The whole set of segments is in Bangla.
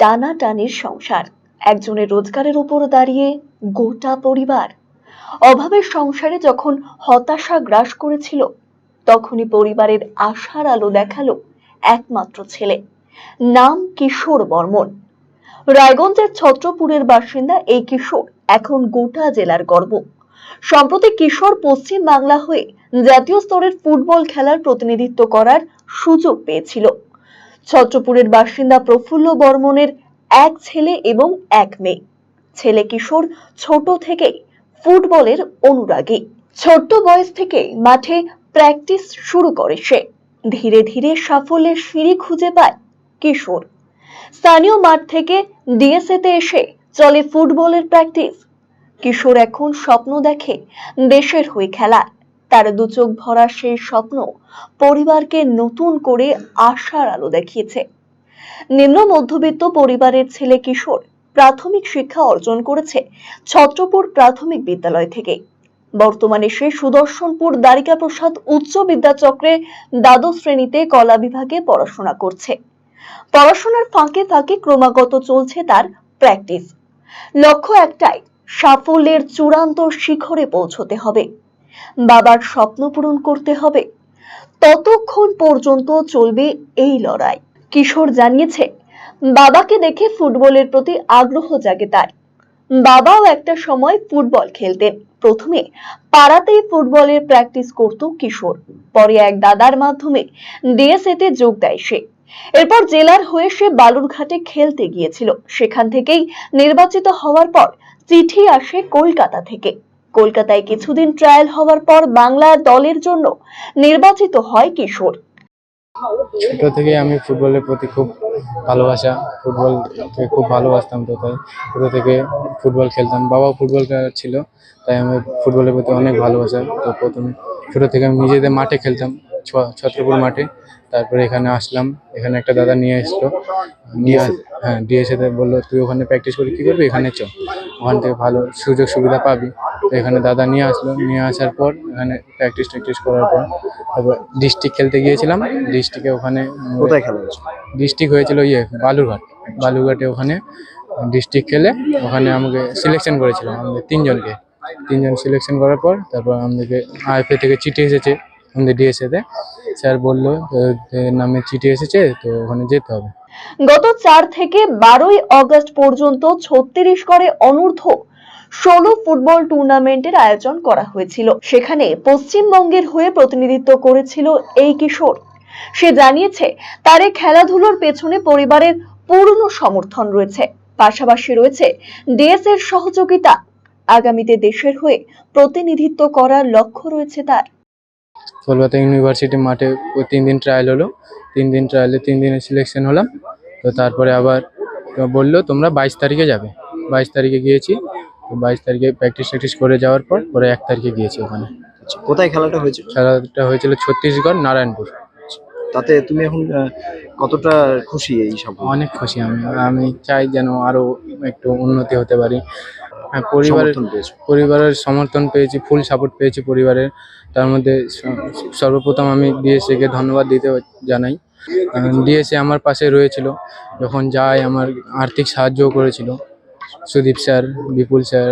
টানাটানির সংসার। একজনের রোজগারের উপর দাঁড়িয়ে গোটা পরিবার অভাবের সংসারে যখন হতাশা গ্রাস করেছিল, তখনই পরিবারের আশার আলো দেখাল একমাত্র ছেলে। নাম কিশোর বর্মন। রায়গঞ্জের ছত্রপুরের বাসিন্দা এই কিশোর এখন গোটা জেলার গর্ব। সম্প্রতি কিশোর পশ্চিম বাংলা হয়ে জাতীয় স্তরের ফুটবল খেলার প্রতিনিধিত্ব করার সুযোগ পেয়েছিল। ছত্রপুরের বাসিন্দা প্রফুল্ল বর্মনের এক ছেলে এবং এক মেয়ে। ছেলে কিশোর ছোট থেকেই ফুটবলের অনুরাগী। ছোট্ট বয়স থেকে মাঠে প্র্যাকটিস শুরু করে সে। ধীরে ধীরে সাফল্যের সিঁড়ি খুঁজে পায় কিশোর। স্থানীয় মাঠ থেকে ডিএসএতে এসে চলে ফুটবলের প্র্যাকটিস কিশোর এখন স্বপ্ন দেখে দেশের হয়ে খেলা তার দু চোখ ভরা সেই স্বপ্ন পরিবারকে নতুন করে আশার আলো দেখিয়েছে। নিম্ন মধ্যবিত্ত পরিবারের ছেলে কিশোর প্রাথমিক শিক্ষা অর্জন করেছে ছত্রপুর প্রাথমিক বিদ্যালয় থেকে। বর্তমানে সে সুদর্শনপুর দ্বারিকা প্রসাদ উচ্চ বিদ্যাচক্রে দ্বাদশ শ্রেণীতে কলা বিভাগে পড়াশোনা করছে। পড়াশোনার ফাঁকে ফাঁকে ক্রমাগত চলছে তার প্র্যাকটিস। লক্ষ্য একটাই, সাফল্যের চূড়ান্ত শিখরে পৌঁছতে হবে। বাবার স্বপ্ন পূরণ করতে হবে। ততক্ষণ পর্যন্ত চলবে এই লড়াই। কিশোর জানিয়েছে, বাবাকে দেখে ফুটবলের প্রতি আগ্রহ জাগে তার। বাবাও একটা সময় ফুটবল খেলতেন। প্রথমে পাড়াতেই ফুটবলের প্র্যাকটিস করত কিশোর। পরে এক দাদার মাধ্যমে ডিএসএতে যোগ দেয় সে। এরপর জেলার হয়ে সে বালুরঘাটে খেলতে গিয়েছিল। সেখান থেকেই নির্বাচিত হওয়ার পর চিঠি আসে কলকাতা থেকে। কলকাতায় কিছুদিন ট্রায়াল হওয়ার পর বাংলা দলের জন্য নির্বাচিত হয় কিশোর। ছোট থেকে আমি ফুটবলের প্রতি খুব ভালোবাসা, ফুটবল খুব ভালোবাসতাম তো তাই। ছোট থেকে ফুটবল খেলতাম, বাবাও ফুটবল ছিল, তাই আমি ফুটবলের প্রতি অনেক ভালোবাসা। তো প্রথমে ছোট থেকে আমি নিজেদের মাঠে খেলতাম। ছত্রপুর মাঠে। তারপরে এখানে আসলাম। এখানে একটা দাদা নিয়ে এসলো। নিয়ে আস- হ্যাঁ ডিএসএতে বলল তুই ওখানে প্র্যাকটিস করে কী করবি? এখানে চ। ওখান থেকে ভালো সুযোগ সুবিধা পাবি। তো এখানে দাদা নিয়ে আসলো। নিয়ে আসার পর এখানে প্র্যাকটিস ট্যাকটিস করার পর তারপর ডিস্ট্রিক্ট খেলতে গিয়েছিলাম। ডিস্ট্রিক্টে ওখানে কোথায় খেলা ডিস্ট্রিক্ট হয়েছিল ইয়ে বালুরঘাট। বালুরঘাটে ওখানে ডিস্ট্রিক্ট খেলে ওখানে আমাকে সিলেকশন করেছিলাম আমাদের তিনজনকে। তিনজন সিলেকশন করার পর তারপর আমাদেরকে আইএফএ থেকে চিঠি এসেছে। আমাদের ডিএসএতে স্যার বলল নামে চিঠি এসেছে, তো ওখানে যেতে হবে। গত চার থেকে বারোই অগস্ট পর্যন্ত ছত্রিশ করে অনূর্ধ্ব ষোলো ফুটবল টুর্নামেন্টের আয়োজন করা হয়েছিল। সেখানে পশ্চিমবঙ্গের হয়ে প্রতিনিধিত্ব করেছিল এই কিশোর। সে জানিয়েছে, তার খেলাধুলোর পেছনে পরিবারের পূর্ণ সমর্থন রয়েছে। পাশাপাশি রয়েছে ডিএস এর সহযোগিতা। আগামীতে দেশের হয়ে প্রতিনিধিত্ব করার লক্ষ্য রয়েছে তার। কলকাতা ইউনিভার্সিটি মাঠে ওই তিন দিন ট্রায়াল হলো। তিন দিন ট্রায়ালে তিন দিনে সিলেকশন হলাম। তো তারপরে আবার বলল তোমরা বাইশ তারিখে যাবে। বাইশ তারিখে গিয়েছি। তো বাইশ তারিখে প্র্যাকটিস ট্যাকটিস করে যাওয়ার পর পরে এক তারিখে গিয়েছি ওখানে। আচ্ছা, কোথায় খেলাটা হয়েছে খেলাটা হয়েছিল ছত্তিশগড় নারায়ণপুর। তাতে তুমি এখন কতটা খুশি এই সব? অনেক খুশি আমি। আমি চাই যেন আরও একটু উন্নতি হতে পারি। হ্যাঁ পরিবারের সমর্থন পরিবারের সমর্থন পেয়েছি ফুল সাপোর্ট পেয়েছি পরিবারের। তার মধ্যে সর্বপ্রথম আমি ডিএসএকে ধন্যবাদ দিতে জানাই। ডিএসএ আমার পাশে রয়েছিল যখন যাই আমার আর্থিক সাহায্যও করেছিল। সুদীপ স্যার বিপুল স্যার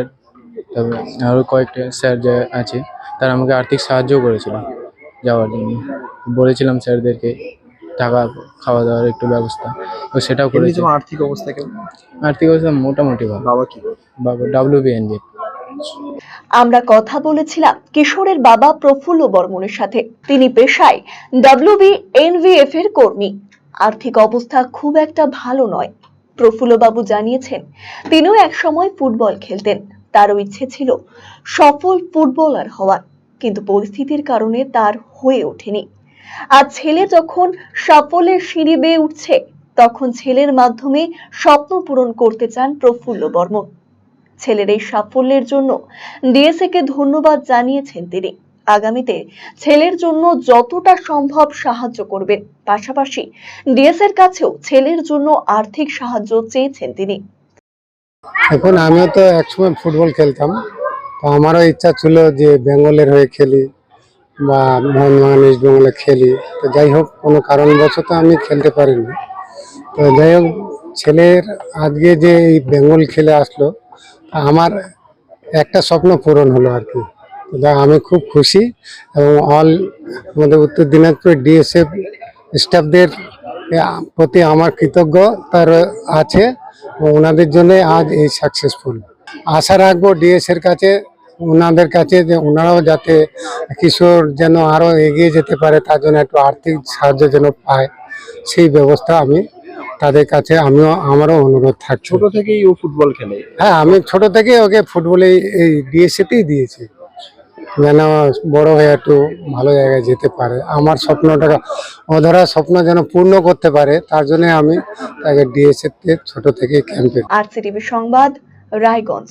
তারপরে আরও কয়েকটা স্যার যা আছে তারা আমাকে আর্থিক সাহায্যও করেছিল যাওয়ার জন্য। বলেছিলাম স্যারদেরকে টাকা খাওয়া দাওয়ার একটু ব্যবস্থা তো সেটাও করেছি। আর্থিক অবস্থা কেমন? আর্থিক অবস্থা মোটামুটি ভালো। বাবা কি আমরা কথা বলেছিলাম কিশোরের বাবা প্রফুল্ল বর্মনের সাথে। তিনি পেশায় ডাব্লিউবি এনভিএফ এর কর্মী। আর্থিক অবস্থা খুব একটা ভালো নয় প্রফুল্ল বাবু জানিয়েছেন। তিনিও একসময় ফুটবল খেলতেন। তারও ইচ্ছে ছিল সফল ফুটবলার হওয়ার, কিন্তু পরিস্থিতির কারণে তার হয়ে ওঠেনি। আর ছেলে যখন সাফল্যের সিঁড়ি বেয়ে উঠছে, তখন ছেলের মাধ্যমে স্বপ্ন পূরণ করতে চান প্রফুল্ল বর্মন। ছেলের এই সাফল্যের জন্য ডিএসএ কে ধন্যবাদ জানিয়েছেন তিনি। আগামীতে ছেলের জন্য যতটা সম্ভব সাহায্য করবেন। পাশাপাশি ডিএস এর কাছেও ছেলের জন্য আর্থিক সাহায্য চেয়েছেন তিনি। এখন আমিও তো একসময় ফুটবল খেলতাম। তো আমারও ইচ্ছা ছিল যে বেঙ্গলের হয়ে খেলি বা মোহনবাগান ইস্ট বেঙ্গলে খেলি। তো যাই হোক, কোনো কারণবশত আমি খেলতে পারিনি। তো যাই হোক, ছেলের আজকে যে এই বেঙ্গল খেলে আসলো আমার একটা স্বপ্ন পূরণ হলো আর কি। আমি খুব খুশি এবং অল আমাদের উত্তর দিনাজপুর ডিএসএফ স্টাফদের প্রতি আমার কৃতজ্ঞতার আছে ওনাদের জন্য আজ এই সাকসেসফুল আশা রাখব ডিএস এর কাছে, ওনাদের কাছে যে ওনারাও যাতে কিশোর যেন আরও এগিয়ে যেতে পারে, তার জন্য একটু আর্থিক সাহায্য যেন পায়, সেই ব্যবস্থা আমি তাদের কাছে আমিও আমারও অনুরোধ থাকি ছোট থেকেই ও ফুটবল খেলে। হ্যাঁ আমি ছোট থেকে ওকে ফুটবলে এই ডিএসএতেই দিয়েছি। যেন বড় হয়ে একটু ভালো জায়গায় যেতে পারে। আমার স্বপ্নটা অধরা স্বপ্ন যেন পূর্ণ করতে পারে তার জন্য আমি তাকে ডিএসএতে ছোট থেকে ক্যাম্পে আরসিটিভি সংবাদ রায়গঞ্জ।